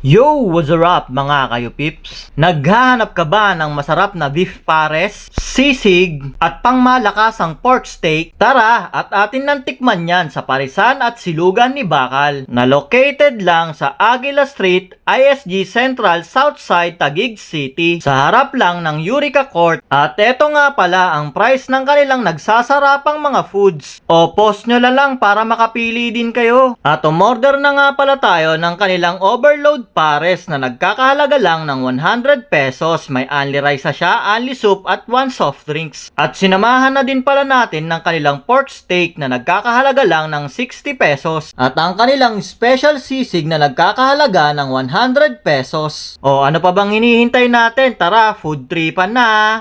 Yo! What's up mga kayo pips? Naghahanap ka ba ng masarap na beef pares, sisig, at pangmalakasang pork steak? Tara at atin nang tikman yan sa Parisan at Silugan ni Bakal na located lang sa Aguila Street, ISG Central Southside, Taguig City sa harap lang ng Eureka Court at eto nga pala ang price ng kanilang nagsasarapang mga foods o post nyo na lang para makapili din kayo at umorder na nga pala tayo ng kanilang overload pares na nagkakahalaga lang ng 100 pesos. May only rice siya, only soup at one soft drinks. At sinamahan na din pala natin ng kanilang pork steak na nagkakahalaga lang ng 60 pesos. At ang kanilang special sisig na nagkakahalaga ng 100 pesos. O ano pa bang hinihintay natin? Tara food tripan na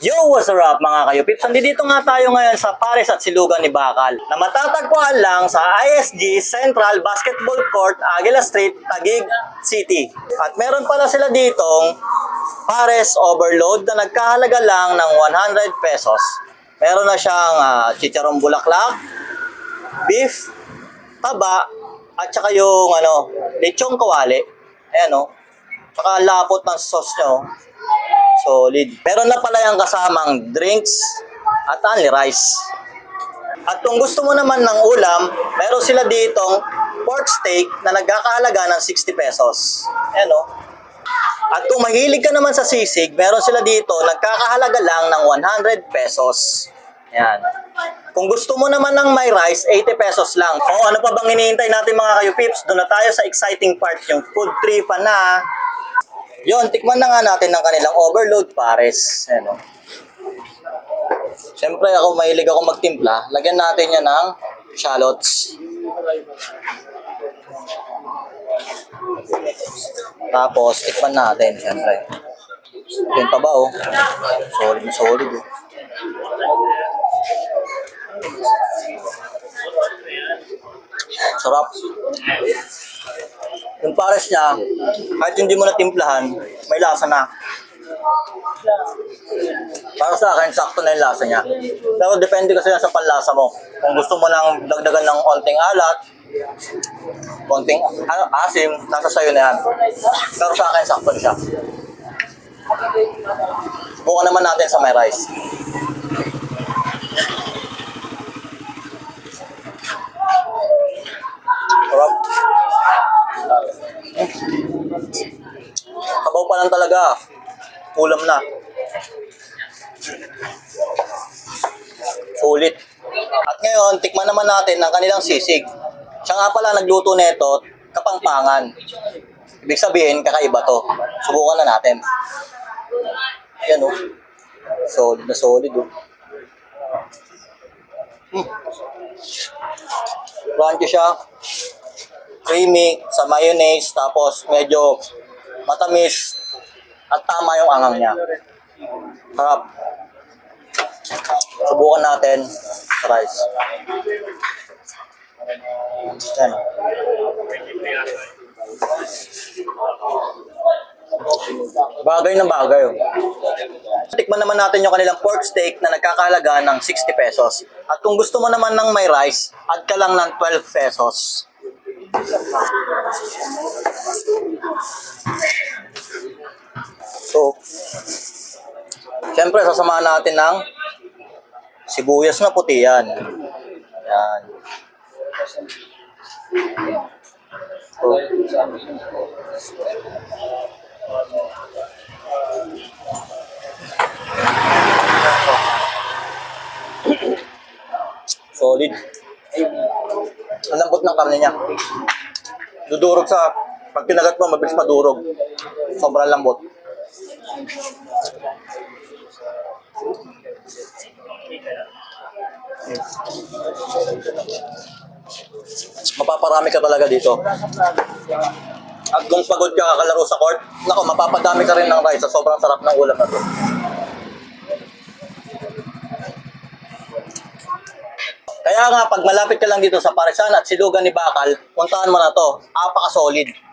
Yo, what's up mga kayo pips? Nandito nga tayo ngayon sa Paris at Silugan ni Bakal na matatagpuan lang sa ISG Central Basketball Court, Aguila Street, Taguig City. At meron pala sila ditong Pares Overload na nagkahalaga lang ng 100 pesos. Meron na siyang uh, chicharong bulaklak, beef, taba, at saka yung ano, lechong kawali. Ayan o. Tsaka ang lapot ng sauce niya oh. Solid. Meron na pala yung kasamang drinks at only rice. At kung gusto mo naman ng ulam, meron sila ditong pork steak na nagkakahalaga ng 60 pesos. Ayan o. At kung mahilig ka naman sa sisig, meron sila dito nagkakahalaga lang ng 100 pesos. Yan. Kung gusto mo naman ng may rice, 80 pesos lang. O ano pa bang hinihintay natin mga kayo pips? Doon na tayo sa exciting part, yung food tripan na. Yon, tikman na nga natin ng kanilang overload pares. Ayan o. Siyempre ako mahilig ako magtimpla. Lagyan natin yan ng shallots. Tapos, tikman natin, siyempre. Yan pa ba, oh? Solid na solid, oh. Sarap. Yung pares niya, kahit hindi mo natimplahan, may lasa na. Para sa akin, sakto na yung lasa niya. Pero depende kasi sa panlasa mo. Kung gusto mo nang dagdagan ng onting alat, konting asim, nasa sayo na yan. Pero sa akin, sakto na siya. Subukan naman natin sa may rice. Lang talaga. Ulam na. Sulit. At ngayon, tikman naman natin ang kanilang sisig. Siya nga pala nagluto nito, kapangpangan. Ibig sabihin, kakaiba to. Subukan na natin. Yan oh. Solid na solid oh. Hmm. Crunchy siya creamy sa mayonnaise tapos medyo matamis at tama yung angang niya. Harap. Subukan natin rice. Yan. Bagay na bagay. oh. Tikman naman natin yung kanilang pork steak na nagkakahalaga ng 60 pesos. At kung gusto mo naman ng may rice, add ka lang ng 12 pesos. Siyempre sasamahan natin ng sibuyas na puti yan. Yan. So, solid. Ang lambot ng karne niya. Dudurog sa, pag pinagat mo, mabilis madurog. Sobrang lambot. Mapaparami ka talaga dito. At kung pagod ka kakalaro sa court, nako, mapapadami ka rin ng rice sa sobrang sarap ng ulam na. Kaya nga, pag malapit ka lang dito sa Parisan at Silugan ni Bakal, puntahan mo na to. Apaka-solid.